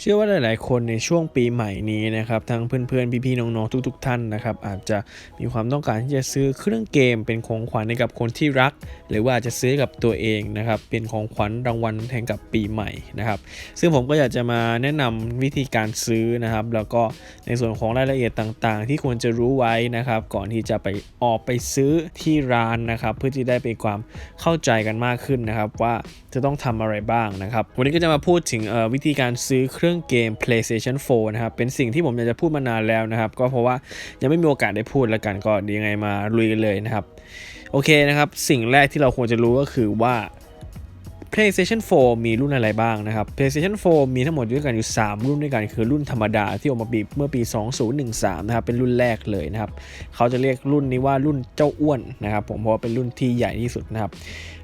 เชื่อว่าหลาย ๆ คนในช่วงปีใหม่นี้นะครับทั้งเพื่อน ๆ พี่ ๆ น้อง ๆ ทุก ๆ ท่านนะครับอาจจะมีความต้องการที่จะซื้อเครื่องเกมเป็นของขวัญให้กับคนที่รัก หรือว่าอาจจะซื้อกับตัวเองนะครับเป็นของขวัญรางวัลแห่งกับปีใหม่นะครับซึ่งผมก็อยากจะมาแนะนำวิธีการซื้อนะครับ แล้วก็ในส่วนของรายละเอียดต่าง ๆ ที่ควรจะรู้ไว้นะครับ ก่อนที่จะไปออกไปซื้อที่ร้านนะครับ เพื่อที่ได้เป็นความเข้าใจกันมากขึ้นนะครับ ว่าจะต้องทำอะไรบ้างนะครับ วันนี้ก็จะมาพูดถึงวิธีการซื้อเครื่องเกม PlayStation 4 นะครับ เป็นสิ่งที่ผมอยากจะพูดมานานแล้วนะครับ ก็เพราะว่ายังไม่มีโอกาสได้พูดแล้วกันก็ดียวยังไงมาลุยกันเลยนะครับ โอเคนะครับ สิ่งแรกที่เราควรจะรู้ก็คือว่า PlayStation 4 มีรุ่นอะไรบ้างนะครับ PlayStation 4 มีทั้งหมดด้วยกันอยู่ 3 รุ่นด้วยกัน คือรุ่นธรรมดาที่ออกมาปีเมื่อปี 2013 นะครับ เป็นรุ่นแรกเลยนะครับ เขาจะเรียกรุ่นนี้ว่ารุ่นเจ้าอ้วนนะครับ ผมเพราะว่าเป็นรุ่นที่ใหญ่ที่สุดนะครับ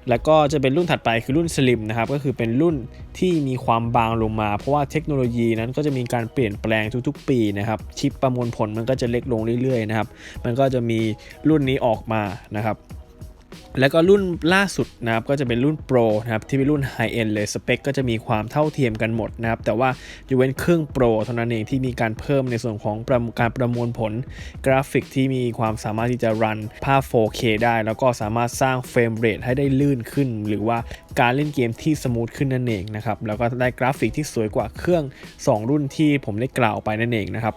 แล้วก็จะเป็นรุ่นถัดไปคือรุ่นสลิมนะครับ ก็คือเป็นรุ่นที่มีความบางลงมา เพราะว่าเทคโนโลยีนั้นก็จะมีการเปลี่ยนแปลงทุกๆ ปีนะครับ ชิปประมวลผลมันก็จะเล็กลงเรื่อยๆนะครับ มันก็จะมีรุ่นนี้ออกมานะครับ แล้วก็รุ่นล่าสุดนะครับก็จะเป็นรุ่น Pro นะครับที่เป็นรุ่น High End เลยสเปคก็จะมีความเท่าเทียมกันหมดนะครับแต่ว่าอยู่เว้นเครื่อง Pro เท่านั้นเองที่มีการเพิ่มในส่วนของการประมวลผลกราฟิกที่มีความสามารถที่จะรันภาพ 4K ได้ แล้วก็สามารถสร้างเฟรมเรทให้ได้ลื่นขึ้น หรือว่าการเล่นเกมที่สมูทขึ้นนั่นเองนะครับแล้วก็ได้กราฟิกที่สวยกว่าเครื่อง 2 รุ่นที่ผมได้กล่าวไปนั่นเองนะครับ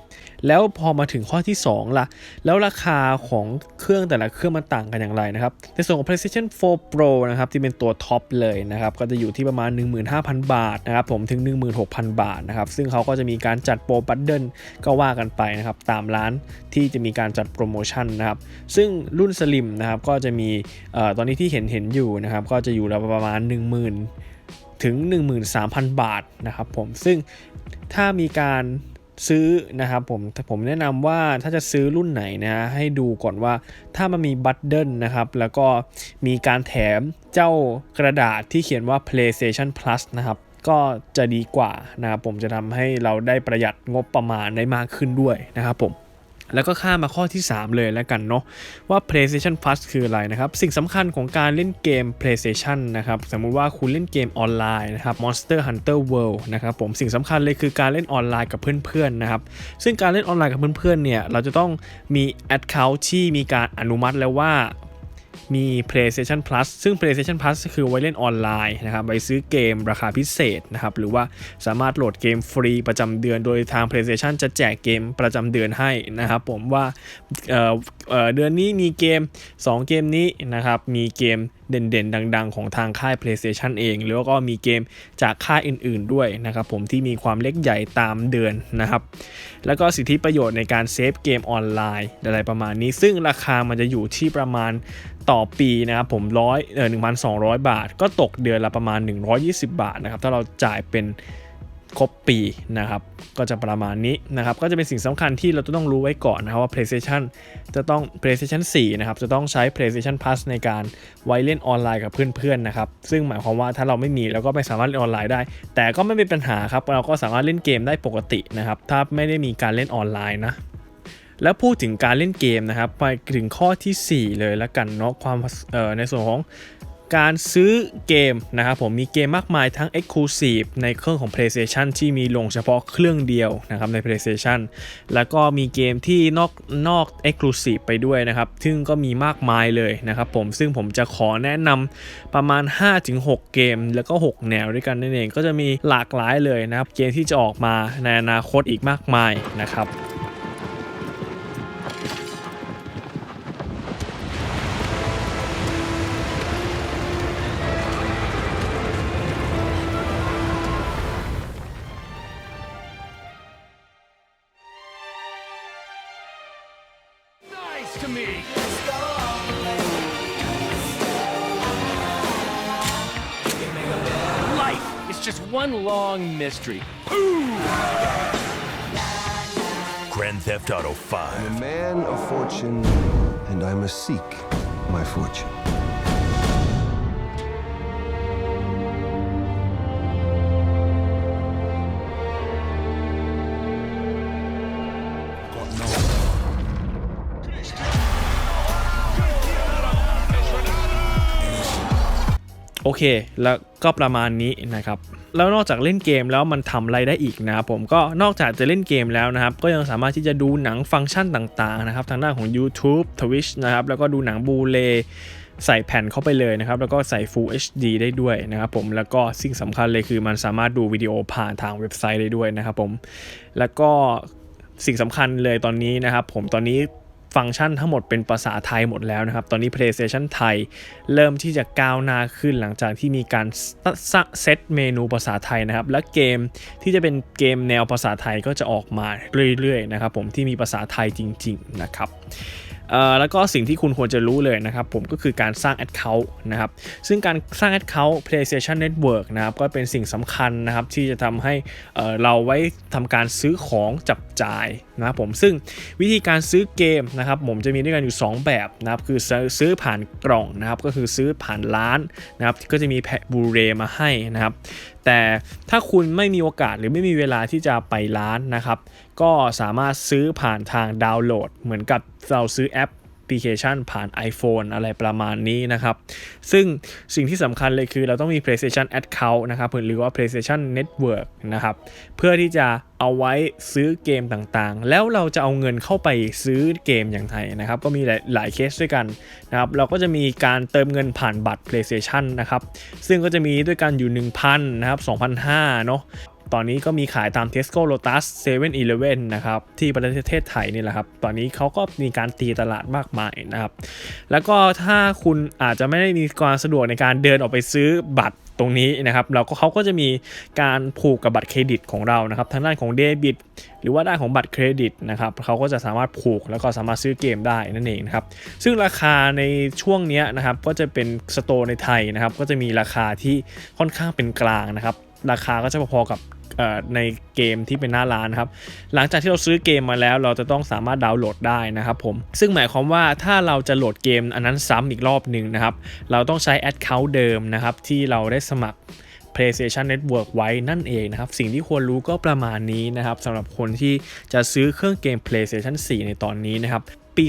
แล้วพอมาถึงข้อที่ 2 ล่ะ แล้วราคาของเครื่องแต่ละเครื่องมันต่างกันอย่างไรนะครับในส่วน PlayStation 4 Pro นะครับที่เป็นตัวท็อปเลยนะครับก็จะอยู่ที่ประมาณ 15,000 บาทนะครับผมถึง 16,000 บาทนะครับซึ่งเขาก็จะมีการจัดโปรบัตเดิลก็ว่ากันไปนะครับตามร้านที่จะมีการจัดโปรโมชั่นนะครับซึ่งรุ่นสลิมนะครับก็จะมีออตอนนี้ที่เห็นเห็นอยู่นะครับก็จะอยู่แล้วประมาณ 10,000 ถึง 13,000 บาทนะครับผมซึ่งถ้ามีการ ซื้อนะครับผมผมแนะนำว่าถ้าจะซื้อรุ่นไหนนะฮะให้ดูก่อนว่าถ้ามันมีบัตเดิลนะครับแล้วก็มีการแถมเจ้ากระดาษที่เขียนว่า PlayStation Plus นะครับก็จะดีกว่านะครับผมจะทำให้เราได้ประหยัดงบประมาณได้มากขึ้นด้วยนะครับผม แล้วก็ข้ามาข้อที่ 3 เลยแล้วกันเนาะว่า PlayStation Plus คืออะไรนะครับ สิ่งสำคัญของการเล่นเกม PlayStation นะครับ สมมุติว่าคุณเล่นเกมออนไลน์นะครับ Monster Hunter World นะครับผมสิ่งสำคัญเลยคือการเล่นออนไลน์กับเพื่อนๆนะครับ ซึ่งการเล่นออนไลน์กับเพื่อนๆเนี่ย เราจะต้องมี Account ที่มีการอนุมัติแล้วว่า มี PlayStation Plus ซึ่ง PlayStation Plus คือไว้เล่นออนไลน์นะครับไว้ซื้อเกมราคาพิเศษนะครับ หรือว่าสามารถโหลดเกมฟรีประจำเดือน โดยทาง PlayStation จะแจกเกมประจำเดือนให้นะครับ ผมว่าเเเดือนนี้มีเกม 2 เกมนี้นะครับ มีเกมเด่นๆ ดัง ๆ ของทางค่าย PlayStation เอง แล้วก็มีเกมจากค่ายอื่น ๆ ด้วยนะครับผมที่มีความเล็กใหญ่ตามเดือนนะครับ แล้วก็สิทธิประโยชน์ในการเซฟเกมออนไลน์อะไรประมาณนี้ ซึ่งราคามันจะอยู่ที่ประมาณต่อปีนะครับผมร้อยเออหนึ่งพันสองบาท ก็ตกเดือนละประมาณ 120 บาทนะครับถ้าเราจ่ายเป็น ครบปีนะครับ ก็จะประมาณนี้นะครับ ก็จะเป็นสิ่งสำคัญที่เราจะต้องรู้ไว้ก่อนนะครับว่า PlayStation จะต้อง PlayStation 4 นะครับ จะต้องใช้ PlayStation Plus ในการไว้เล่นออนไลน์กับเพื่อนๆนะครับ ซึ่งหมายความว่าถ้าเราไม่มีเราก็ไม่สามารถเล่นออนไลน์ได้ แต่ก็ไม่เป็นปัญหาครับ เราก็สามารถเล่นเกมได้ปกตินะครับ ถ้าไม่ได้มีการเล่นออนไลน์นะแล้วพูดถึงการเล่นเกมนะครับ ไปถึงข้อที่ 4 เลยแล้วกันเนาะความในส่วนของ การซื้อเกมนะครับผมมีเกมมากมายทั้ง Exclusive ในเครื่องของ PlayStation ที่มีลงเฉพาะเครื่องเดียวนะครับใน PlayStation แล้วก็มีเกมที่นอกนอก Exclusive ไปด้วยนะครับ ซึ่งก็มีมากมายเลยนะครับผมซึ่งผมจะขอแนะนำประมาณ 5-6 เกม แล้วก็ 6 แนวด้วยกันนั่นเองก็จะมีหลากหลายเลยนะครับ เกมที่จะออกมาในอนาคตอีกมากมายนะครับ Nice to me. Life is just one long mystery. Grand Theft Auto 5. I'm a man of fortune, and I must seek my fortune. โอเค แล้วก็ประมาณนี้นะครับ แล้วนอกจากเล่นเกมแล้วมันทำอะไรได้อีกนะครับผมก็นอกจากจะเล่นเกมแล้วนะครับ ก็ยังสามารถที่จะดูหนังฟังก์ชันต่างๆนะครับ ทางด้านของ YouTube Twitch นะครับ แล้วก็ดูหนังบูเลใส่แผ่นเข้าไปเลยนะครับ แล้วก็ใส่ Full HD ได้ด้วยนะครับผมแล้วก็สิ่งสำคัญเลยคือมันสามารถดูวิดีโอผ่านทางเว็บไซต์ได้ด้วยนะครับผมแล้วก็สิ่งสำคัญเลยตอนนี้นะครับ ผมตอนนี้ ฟังก์ชันทั้งหมดเป็นภาษาไทยหมดแล้วนะครับ ตอนนี้ PlayStation ไทยเริ่มที่จะก้าวหน้าขึ้นหลังจากที่มีการเซตเมนูภาษาไทยนะครับ และเกมที่จะเป็นเกมแนวภาษาไทยก็จะออกมาเรื่อยๆนะครับผมที่มีภาษาไทยจริง ๆ นะครับ แล้วก็สิ่งที่คุณควรจะรู้เลยนะครับผมก็คือการสร้าง Account นะครับซึ่งการสร้าง Account PlayStation Network นะครับก็เป็นสิ่งสำคัญนะครับที่จะทำให้เเราไว้ทำการซื้อของจับจ่ายนะครับผมซึ่งวิธีการซื้อเกมนะครับผมจะมีด้วยกันอยู่ 2 แบบนะครับคือซื้อผ่านกล่องนะครับก็คือซื้อผ่านร้านนะครับก็จะมีแพ็บูเรมาให้นะครับแต่ถ้าคุณไม่มีโอกาสหรือไม่มีเวลาที่จะไปร้านนะครับ ก็สามารถซื้อผ่านทางดาวน์โหลด เหมือนกับเราซื้อแอปพลิเคชันผ่าน iPhone อะไรประมาณนี้นะครับ ซึ่งสิ่งที่สำคัญเลยคือเราต้องมี PlayStation Account นะครับหรือว่า PlayStation Network นะครับ เพื่อที่จะเอาไว้ซื้อเกมต่างๆ แล้วเราจะเอาเงินเข้าไปซื้อเกมอย่างไรนะครับ ก็มีหลายเคสด้วยกันนะครับ เราก็จะมีการเติมเงินผ่านบัตร PlayStation นะครับ ซึ่งก็จะมีด้วยกันอยู่ 1,000 นะครับ 2,500 เนาะ ตอนนี้ก็มีขายตาม Tesco Lotus 7-Eleven นะครับ ที่ประเทศไทยนี่แหละครับ ตอนนี้เขาก็มีการตีตลาดมากมายนะครับ แล้วก็ถ้าคุณอาจจะไม่ได้มีความสะดวกในการเดินออกไปซื้อบัตรตรงนี้นะครับเราก็เขาก็จะมีการผูกกับบัตรเครดิตของเรานะครับทางด้านของเดบิตหรือว่าด้านของบัตรเครดิตนะครับเขาก็จะสามารถผูกแล้วก็สามารถซื้อเกมได้นั่นเองนะครับซึ่งราคาในช่วงนี้นะครับก็จะเป็นสโตร์ในไทยนะครับก็จะมีราคาที่ค่อนข้างเป็นกลางนะครับราคาก็จะพอๆกับ ในเกมที่เป็นหน้าร้านครับ หลังจากที่เราซื้อเกมมาแล้ว เราจะต้องสามารถดาวน์โหลดได้นะครับผม ซึ่งหมายความว่าถ้าเราจะโหลดเกมอันนั้นซ้ำอีกรอบหนึ่งนะครับ เราต้องใช้ Account เดิมนะครับที่เราได้สมัคร PlayStation Network ไว้นั่นเองนะครับ สิ่งที่ควรรู้ก็ประมาณนี้นะครับสำหรับคนที่จะซื้อเครื่องเกม PlayStation 4 ในตอนนี้นะครับ ปี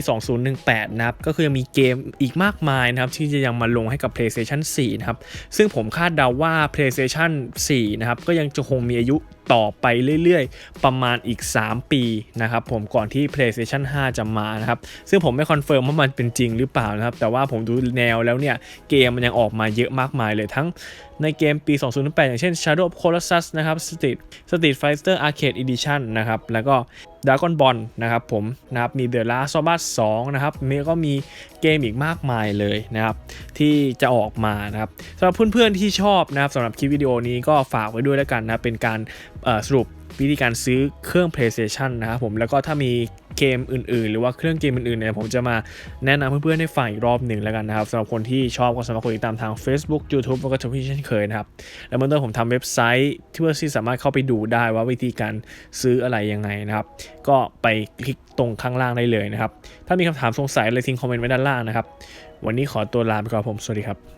2018 นะครับ ก็คือยังมีเกมอีกมากมายนะครับ ที่จะยังมาลงให้กับ PlayStation 4 นะครับ ซึ่งผมคาดเดาว่า PlayStation 4 นะครับ ก็ยังจะคงมีอายุ ต่อไปเรื่อยๆ ประมาณอีก 3 ปีนะครับผมก่อนที่ PlayStation 5 จะมานะครับ ซึ่งผมไม่คอนเฟิร์มว่ามันเป็นจริงหรือเปล่านะครับ แต่ว่าผมดูแนวแล้วเนี่ย เกมมันยังออกมาเยอะมากมายเลยทั้งในเกมปี 2008 อย่างเช่น Shadow of Colossus นะครับ Street Street Fighter Arcade Edition นะครับ แล้วก็ Dragon Ball นะครับผมนะครับ มี The Last of Us 2 นะครับมีก็มีเกมอีกมากมายเลยนะครับ ที่จะออกมานะครับสำหรับเพื่อนๆที่ชอบนะครับสำหรับคลิปวิดีโอนี้ก็ฝากไว้ด้วยแล้วกันนะ เป็นการ สรุปวิธีการซื้อเครื่อง PlayStation นะครับผมแล้วก็ถ้ามีเกมอื่นๆ หรือว่าเครื่องเกมอื่นๆเนี่ยผมจะมาแนะนำเพื่อนๆให้ฟังอีกรอบหนึ่งแล้วกันนะครับสำหรับคนที่ชอบก็สามารถกดติดตามทาง Facebook YouTube แล้วก็ Twitter เช่นเคยนะครับ แล้วเมื่อต้นผมทำเว็บไซต์ที่เพื่อนที่สามารถเข้าไปดูได้ว่าวิธีการซื้ออะไรยังไงนะครับ ก็ไปคลิกตรงข้างล่างได้เลยนะครับ ถ้ามีคำถามสงสัยอะไรทิ้งคอมเมนต์ไว้ด้านล่างนะครับ วันนี้ขอตัวลาไปก่อนผมสวัสดีครับ